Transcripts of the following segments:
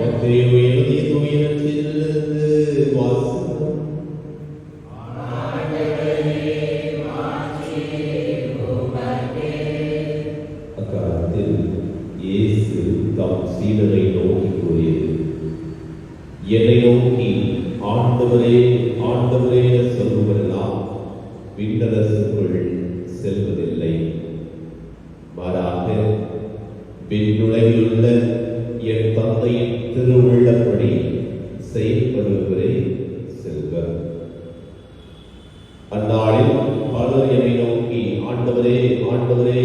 மத்தேயு துயரத்திலிருந்து வாசகம் அக்காலத்தில் இயேசு தம் சீடரை நோக்கி கூறியது என்னை நோக்கி ஆண்டவரே ஆண்டவரே என சொல்லுவதெல்லாம் செல்வதில்லை. மாறாக விண்ணுலகிலுள்ள என் தந்தையின் திருவுள்ளப்படி செயல்படுவதே செல்வ அந்நாளில் பலர் என்னை நோக்கி ஆண்டவரே ஆண்டவரே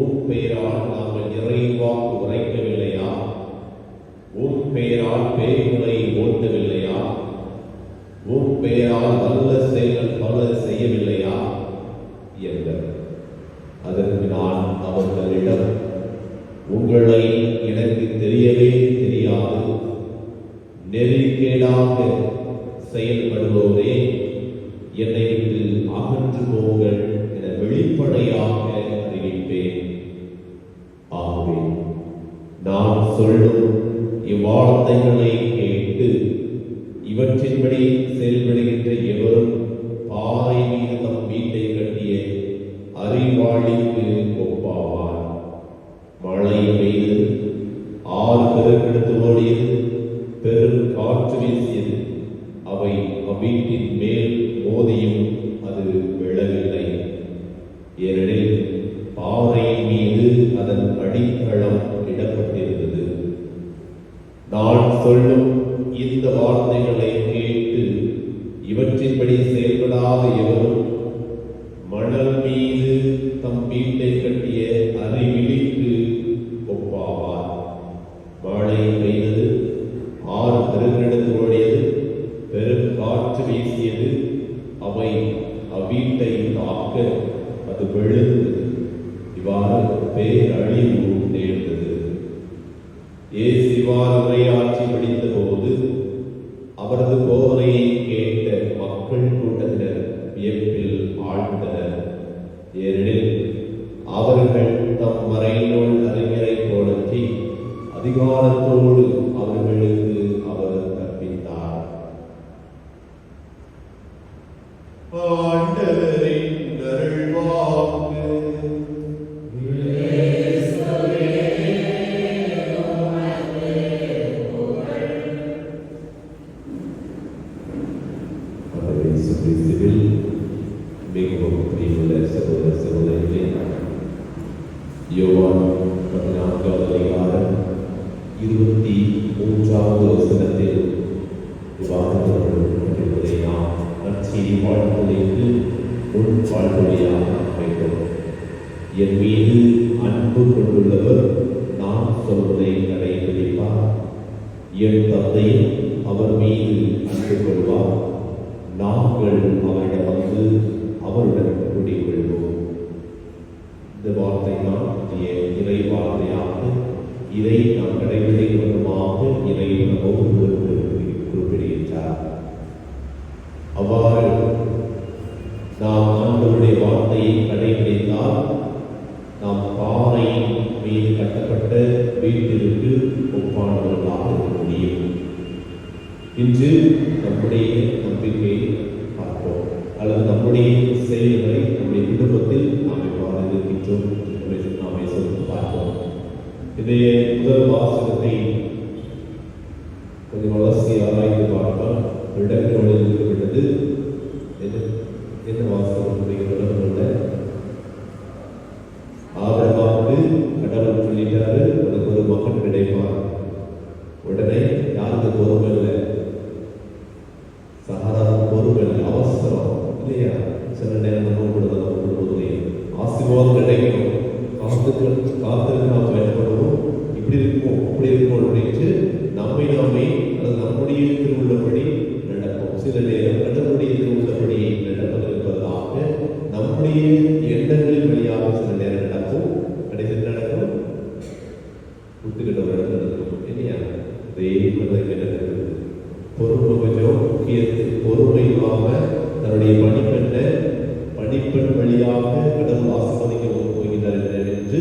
உன் பெயரால் நாங்கள் இறைவாக்கு உரைக்கவில்லையா? உன் பெயரால் பேய்களை ஓட்டவில்லையா? உன் பெயரால் நல்ல நெறிக்கேடாக செயல்படுபவரே என்னை விட்டு அகன்று போங்கள் என வெளிப்படையாக அறிவிப்பேன். ஆகவே நான் சொல்லும் இவ்வார்த்தைகளை கேட்டு இவற்றின்படி செயல்படுகின்ற எவரும் பாறை மீது தம் வீட்டை கட்டிய அறிவாளிக்கு ஒப்பாவார். மழை பெய்து ஆறு பெருக்கெடுத்து ஓடியது காற்று வீசியது அவை அவ்வீட்டின் மேல் மோதியும் அது விழவில்லை. ஏனெனில் பாறையின் மீது அதன் அடித்தளம் இடப்பட்டிருந்தது. நான் சொல்லும் தாக்க அது விழுந்து இவ்வாறு பேரழிவு நேர்ந்தது. இயேசு இவ்வாறு உரையாற்றி படித்த போது அவரது போதனையை கேட்ட மக்கள் கூட்டத்தினர் வியப்பில் ஆழ்ந்தனர். ஏனெனில் அவர்கள் தம் மறைநூல் அறிஞரை போலற்றி அதிகாரத்தோடு வாழ்க்கைக்கு உன் வாழ்வழியாக அமைத்தோம் என் மீது அன்பு கொண்டுள்ளவர் நான் சொல்வதை கடைபிடிப்பார். என் தந்தையும் அவர் மீது அன்பு கொள்வார். நாங்கள் அவரிடம் வந்து அவருடன் குடிக்கொள்வோம் இந்த வார்த்தை தான் இறை வார்த்தையாக இதை நாம் கடைபிடிப்பதுமாக இறை ஒவ்வொரு குறிப்பிடுகின்றார் வார்த்தையை கடைபிடித்தால் நாம் பாறையின் மீது கட்டப்பட்ட வீட்டிற்கு ஒப்பானவர்களாக இருக்க முடியும். இன்று நம்முடைய நம்பிக்கையை பார்ப்போம். அல்லது நம்முடைய செயல்களை நம்முடைய குடும்பத்தில் நாம் எவ்வாறு இருக்கின்றோம் நாம் பார்ப்போம். இதைய முதல் வாசகத்தை ஆசீர்வாதம் கிடைக்கும் காத்துக்கு காத்திருக்கு நாம் பயன்படுவோம் இப்படி இருக்கும் அப்படி இருக்கும் அப்படின்ட்டு நம்மை நாமே அது நம்முடைய உள்ளபடி நடக்கும் சில நேரம் கடவுளுடைய திருவுள்ளபடி நடப்பதற்காக நம்முடைய எண்ணங்களின் வழியாக சில நேரம் நடக்கும். கடைசியில் நடக்கும்? புத்துக்கிட்ட நடக்கும். இல்லையா? அதே மாதிரி நடக்கிறது பொறுமை கொஞ்சம் முக்கியத்து பொறுமை தன்னுடைய பணிக்கண்ட மன்னிப்பன் வழியாக கடவுள் ஆசிர்வதிக்க போகிறார் என்று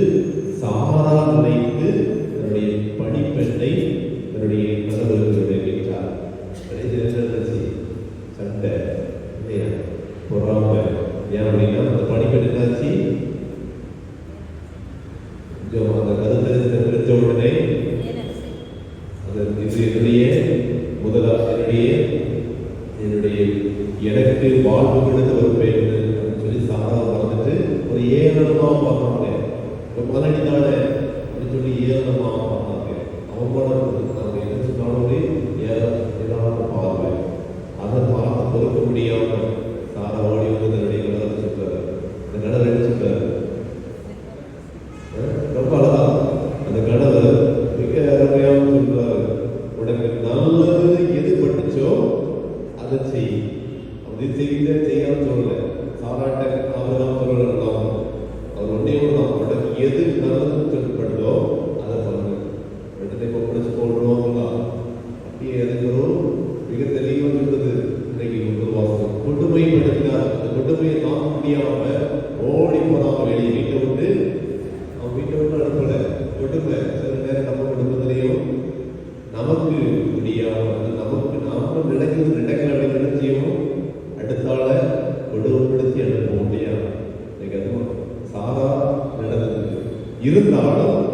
சாமரால் நினைத்து தன்னுடைய படிப்பெண்ணை தன்னுடைய கடவுளுக்கு விடுகின்றார் இருந்தாலும்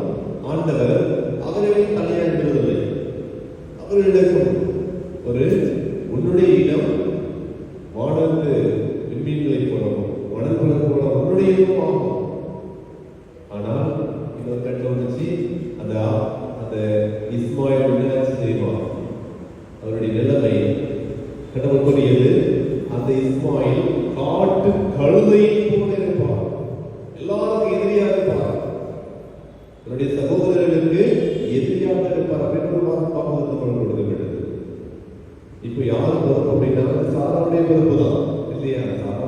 இப்போ யாரும் பிறப்பு அப்படின்னா சாராவுடைய பிறப்பு தான் இல்லையா? சாரா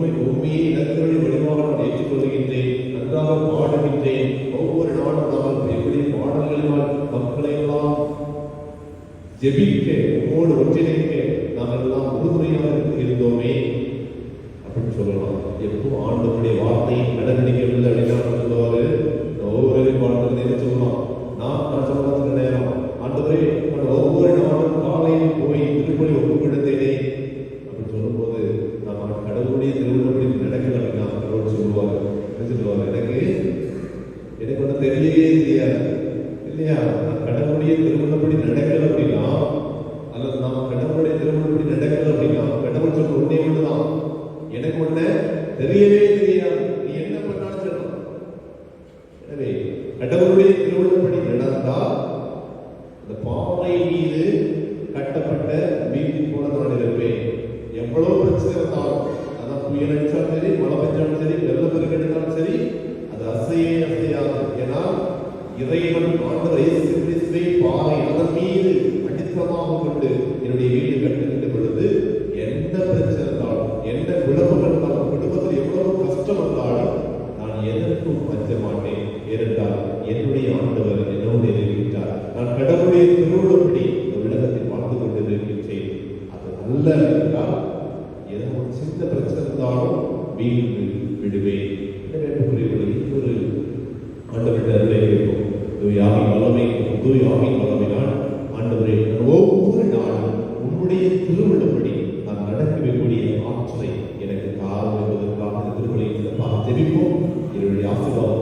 உண்மை உண்மையை இலக்குகளை வடிவாக நான் ஏற்றுக்கொள்கின்றேன் நன்றாக பாடுகின்றேன். ஒவ்வொரு நாளும் நான் எப்படி பாடல்களினால் மக்களையெல்லாம் ஜெபிக்க உம்மோடு ஒன்றிணைக்க நாம் எல்லாம் உறுதுணையாக இருந்தோமே. அப்படின்னு சொல்லலாம். எப்போ ஆண்டவனுடைய வார்த்தையை நடந்திக்கவில்லை அப்படின்னு சொல்லுவாரு சுகமாக கொண்டு என்னுடைய வீடு கட்டுகின்ற பொழுது எந்த பிரச்சனை இருந்தாலும் எந்த குழப்பம் இருந்தாலும் குடும்பத்தில் எவ்வளவு கஷ்டம் இருந்தாலும் நான் எதற்கும் அஞ்ச மாட்டேன். ஏனென்றால் என்னுடைய ஆண்டவர் என்னோடு இருக்கிறார். நான் கடவுளுடைய திருவுள்ளபடி இந்த உலகத்தில் வாழ்ந்து கொண்டு இருக்கின்றேன் அது நல்ல என்றால் ஏதோ சின்ன பிரச்சனை இருந்தாலும் வீடு விடுவேன். ஒரு ஆண்டவர்கிட்ட அருளை கேட்போம். யாரின் ஆவின் தூய் ஆவின் வல்லமைனால் ஆண்டவரே ஒவ்வொரு வாரம் உன்னுடைய திருவுள்ளபடி நான் நடக்கக்கூடிய ஆற்றலை எனக்கு காரணம் தாழ்வதற்காக திருவள்ளி தெரிவிப்போம். என்னுடைய ஆசீர்வாதம்